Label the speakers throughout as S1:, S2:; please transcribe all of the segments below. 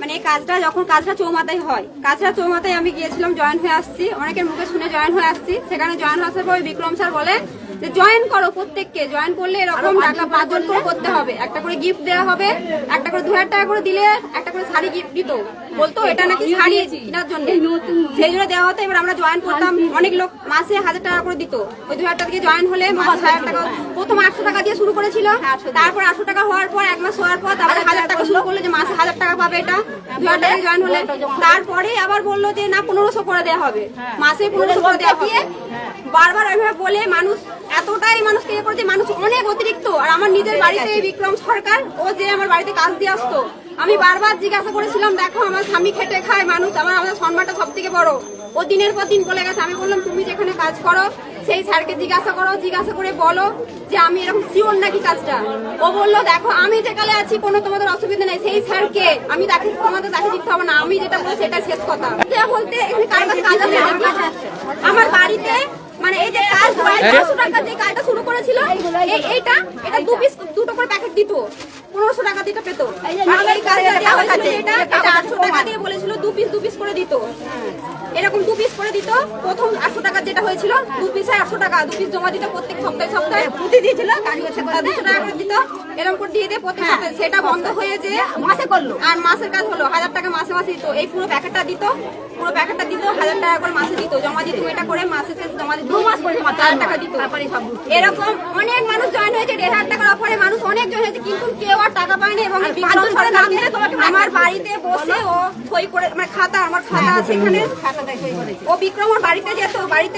S1: মানে এই কাজটা যখন কাজটা চৌমাতায় হয়, কাজটা চৌমাতায় আমি গিয়েছিলাম, জয়েন হয়ে আসছি। অনেকের মুখে শুনে জয়েন হয়ে আসছি। সেখানে জয়েন হওয়ার পর বিক্রম স্যার বলে যে জয়েন করো প্রত্যেককে জয়েন করলে এরকম টাকা পাঁচজন করে করতে হবে। একটা করে গিফট দেওয়া হবে একটা করে দু হাজার টাকা করে দিলে একটা করে শাড়ি গিফট দিত বলতো এটা নাকি শাড়ি কেনার জন্য। সেই জন্য দেওয়া হতো এবার আমরা জয়েন করতাম। অনেক লোক মাসে হাজার টাকা করে দিত। ওই দু হাজার টাকা দিয়ে জয়েন হলে মাসে হাজার টাকা প্রথম আটশো টাকা দিয়ে শুরু করেছিল। তারপর আটশো টাকা হওয়ার পর এক মাস হওয়ার পর তারপরে হাজার টাকা শুরু করল যে মাসে হাজার টাকা পাবে এটা। দু হাজার টাকা জয়েন হলে তারপরে আবার বলল যে না পনেরোশো করে দেওয়া হবে। মাসে পনেরোশো করে দেওয়া হবে। বারবার ওইভাবে বলে মানুষ এতটাই মানুষকে ইয়ে করেছে, মানুষ অনেক অতিরিক্ত। আর আমার নিজের বাড়িতে বিক্রম সরকার, ও যে আমার বাড়িতে কাজ দিয়ে আসতো, আমি বারবার জিজ্ঞাসা করেছিলাম, দেখো, আমার স্বামী খেটে খায় মানুষ, আমার, আমাদের সম্মানটা সব থেকে বড়। ও দিনের পর দিন বলে গেছে, আমি বললাম, তুমি যেখানে কাজ করো সেই স্যারকে জিজ্ঞাসা করো জিজ্ঞাসা করে বলো যে আমি এরকম শিওর নাকি কাজটা? ও বলল দেখো আমি যেখানে আছি কোনো তোমাদের অসুবিধা নেই। সেই স্যারকে আমি তাকে তোমাদের তাকে দিতে হবে না। আমি যেটা বলছি সেটা শেষ কথা। বলতে এখানে কার কাজ আছে? আমার বাড়িতে মানে এই যে কাজ পাঁচশো টাকা যে কাজটা শুরু করেছিল এইটা এটা দু পিস দুটো করে প্যাকেট দিত। পনেরোশো টাকা দিতে পেতো। আটশো টাকা দিয়ে বলেছিল দু পিস দু পিস করে দিত। এরকম দু পিস করে দিত। প্রথম আটশো টাকা যেটা হয়েছিল দু পিসে আটশো টাকা দু পিস জমা দিত প্রত্যেক সপ্তাহে সপ্তাহে। পুঁতি দিয়েছিল দুশো টাকা করে দিত। এরকম করে দিয়ে দিয়ে প্রত্যেক সপ্তাহে। সেটা বন্ধ হয়ে যে মাসে করল। আর মাসের কাজ হলো হাজার টাকা মাসে মাসে দিত। এই পুরো প্যাকেটটা দিত পুরো প্যাকেটটা দিত হাজার টাকা করে মাসে দিত। জমা দিত এটা করে মাসে শেষ জমা দিত। দু মাস পরে হাজার টাকা দিত। এরকম অনেক মানুষ জয়েন হয়েছে দেড় হাজার টাকার অফারে মানুষ অনেক জয়েন হয়েছে কিন্তু কেউ আর টাকা পায়নি এবং আমার বাড়িতে বসে ও সই করে মানে খাতা আমার খাতা আছে এখানে। ও বিক্রম ওর বাড়িতে যেত বাড়িতে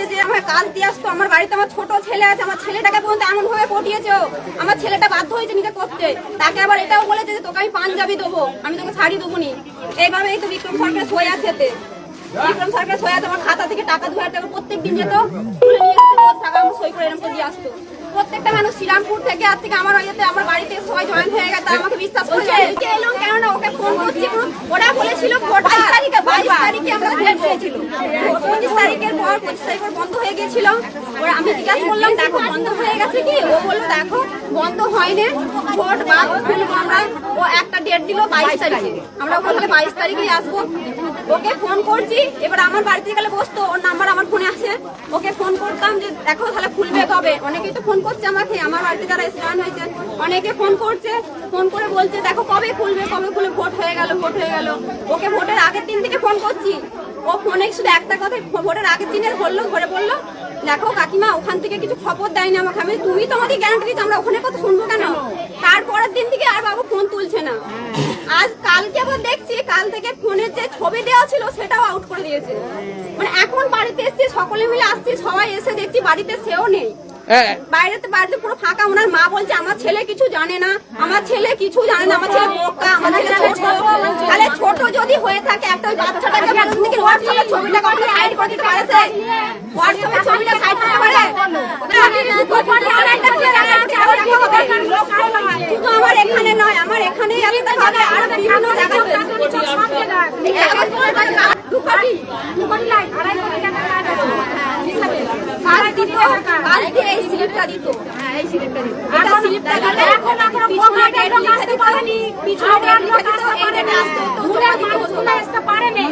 S1: কাজ দিয়ে আসতো। আমার বাড়িতে আমার ছোট ছেলে আছে আমার ছেলেটাকে পর্যন্ত এমন ভাবে পটিয়েছে। আমার ছেলেটা বাধ্য হয়েছে নিজে করতে। তাকে আবার এটাও বলেছে যে তোকে আমি পাঞ্জাবি দেবো। আমি তোকে শাড়ি দেবো নি এইভাবে এই তো বিক্রম সরকার সই আছে বিক্রম সরকার আছে আমার খাতা থেকে টাকা হাজার টাকা প্রত্যেক দিন যেত টাকা আমার সই করে এরকম দিয়ে আসতো। প্রত্যেকটা মানুষ শ্রীরামপুর থেকে আর থেকে আমার বাড়িতে আমার বাড়িতে সবাই জয়েন হয়ে গেছে আমাকে বিশ্বাস করে জানিয়ে এলো কেননা ওকে ফোন করছি ওরা বলেছিল বাইশ তারিখে বাইশ তারিখে আমরা ফোন পেয়েছিল তারিখের পর পঁচিশ তারিখ পর বন্ধ হয়ে গেছিল ওরা আমি জিজ্ঞাসা করলাম, দেখো, বন্ধ হয়ে গেছে কি? ও বলল, দেখো, বন্ধ হয়নি। ভোট বাদ আমরা, ও একটা ডেট দিল বাইশ তারিখে। আমরা বললে বাইশ তারিখে আসব। ওকে ফোন করছি। এবার আমার বাড়িতে গেলে বসতো, ওর নাম্বার আমার ফোনে আছে। ওকে ফোন করতাম যে, দেখো, তাহলে খুলবে কবে? অনেকেই তো ফোন করছে আমাকে, আমার বাড়িতে যারা স্নান হয়েছে, অনেকে ফোন করছে। ফোন করে বলছে, দেখো, কবে খুলবে? কবে খুলে ভোট হয়ে গেল, ভোট হয়ে গেল। ওকে ভোটের আগের দিন থেকে ফোন করছি। ও ফোনে শুধু একটা কথা ভোটের আগের দিনের বলল ঘরে বলল দেখো কাকিমা ওখান থেকে কিছু খবর দেয়নি আমাকে আমি তুমি তো আমাদের গ্যারান্টি দিচ্ছ আমরা ওখানে কথা শুনব কেন? তারপরের দিন থেকে আর বাবু ফোন তুলছে না। আজ কালকে আবার দেখছি কাল থেকে ফোনের যে ছবি দেওয়া ছিল সেটাও আউট করে দিয়েছে। মানে এখন বাড়িতে এসছি সকলে মিলে আসছি সবাই এসে দেখছি বাড়িতে সেও নেই। বাইরেতে বাড়িতে পুরো ফাঁকা ওনার মা বলছে আমার ছেলে কিছু জানে না আমার ছেলে কিছু জানে না আমার ছেলে বোকা আমার ছেলে ছোট। তাহলে ছোট যদি হয়ে থাকে একটা ওই বাচ্চাটাকে বলুন দেখি হোয়াটসঅ্যাপে ছবিটা কখনো সাইড করে দিতে পারে সে? হোয়াটসঅ্যাপে ছবিটা সাইড করতে পারে? শুধু আমার এখানে নয় আমার এখানে একটা জায়গায় আরও বিভিন্ন জায়গায়। কালকে এই স্লিপটা দিত। এই স্লিপটা দিত। এটা স্লিপটা দিলে এখন এখন পিছনে ডেট লিখতে পারেনি। পিছনে ডেট লিখতে দিত এই ডেটে আসতে হতো জমা দিতে আসতে পারেনি।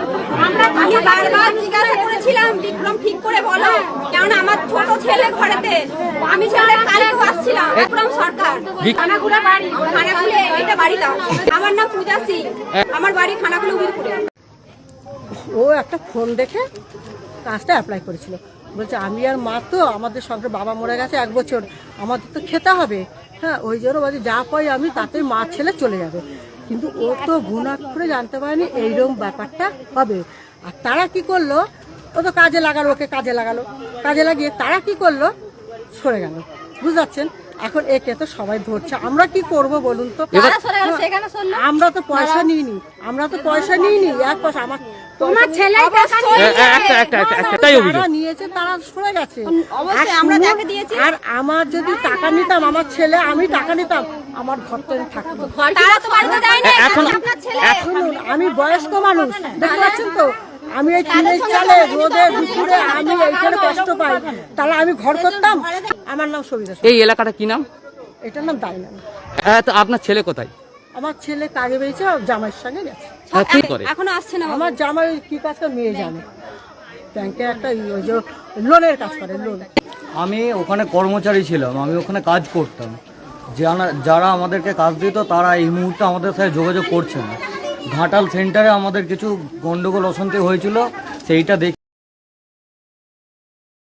S1: আমরা আমি বারবার জিজ্ঞাসা করেছিলাম বিক্রম ঠিক করে বলো কারণ আমার ছোট ছেলে ঘরেতে। আমি ছেলে কালকেও আসছিলাম বিক্রম সরকার। খানাকুলে বাড়ি। খানাকুলে এটা বাড়িটা। আমার নাম পূজা সিং। আমার বাড়ি খানাকুলে উবিরপুরে
S2: ও একটা ফোন দেখে কাজটা অ্যাপ্লাই করেছিল। বলছে, আমি আর মা তো, আমাদের সঙ্গে বাবা মরে গেছে এক বছর, আমাদের তো খেতে হবে। হ্যাঁ ওই জন্য বলছে, যা পাই আমি, তাতে মা ছেলে চলে যাবে। কিন্তু ও তো গুণা করে জানতে পারেনি এইরকম ব্যাপারটা হবে। আর তারা কি করল? ও তো কাজে লাগালো, ওকে কাজে লাগালো। কাজে লাগিয়ে তারা কি করল? সরে গেল। বুঝতে পারছেন? এখন একে তো সবাই ধরছে। আমরা কি করব বলুন তো? আমরা তো পয়সা নিইনি। আমরা তো পয়সা নিইনি। এক পয়সা আমার
S1: তোমার ছেলে
S2: নিয়েছে তারা সরে গেছে। আর
S1: আমরা
S2: শুনুন,
S1: যাকে দিয়েছি।
S2: আর আমার যদি টাকা নিতাম আমার ছেলে আমি টাকা নিতাম আমার ঘরটা থাকতো।
S1: তো বাড়িতে যায় না
S3: এখন-
S1: আপনার ছেলে
S2: শুনুন আমি বয়স্ক মানুষ দেখতে পাচ্ছেন তো? আমি এই টিনের চালে রোদে দুপুরে আমি এইখানে কষ্ট পাই। তাহলে আমি ঘর করতাম? আমার নাম সবিতা
S3: এই এলাকাটা কি নাম?
S2: এটার নাম দায়
S3: হ্যাঁ তো আপনার ছেলে কোথায়?
S2: আমার ছেলে কাজে বেরিয়েছে আর জামাইয়ের সঙ্গে গেছে।
S3: হ্যাঁ, কি করে?
S1: এখনও আসছে না
S2: আমার জামাই কি কাজ করে মেয়ে জানে। ব্যাংকে একটা ওই যে লোনের কাজ করে লোন।
S4: আমি ওখানে কর্মচারী ছিলাম আমি ওখানে কাজ করতাম। যারা যারা আমাদেরকে কাজ দিত তারা এই মুহূর্তে আমাদের সাথে যোগাযোগ করছে না। ঘাটাল সেন্টারে আমাদের কিছু গন্ডগোল অশান্তি হয়েছিল সেইটা দেখে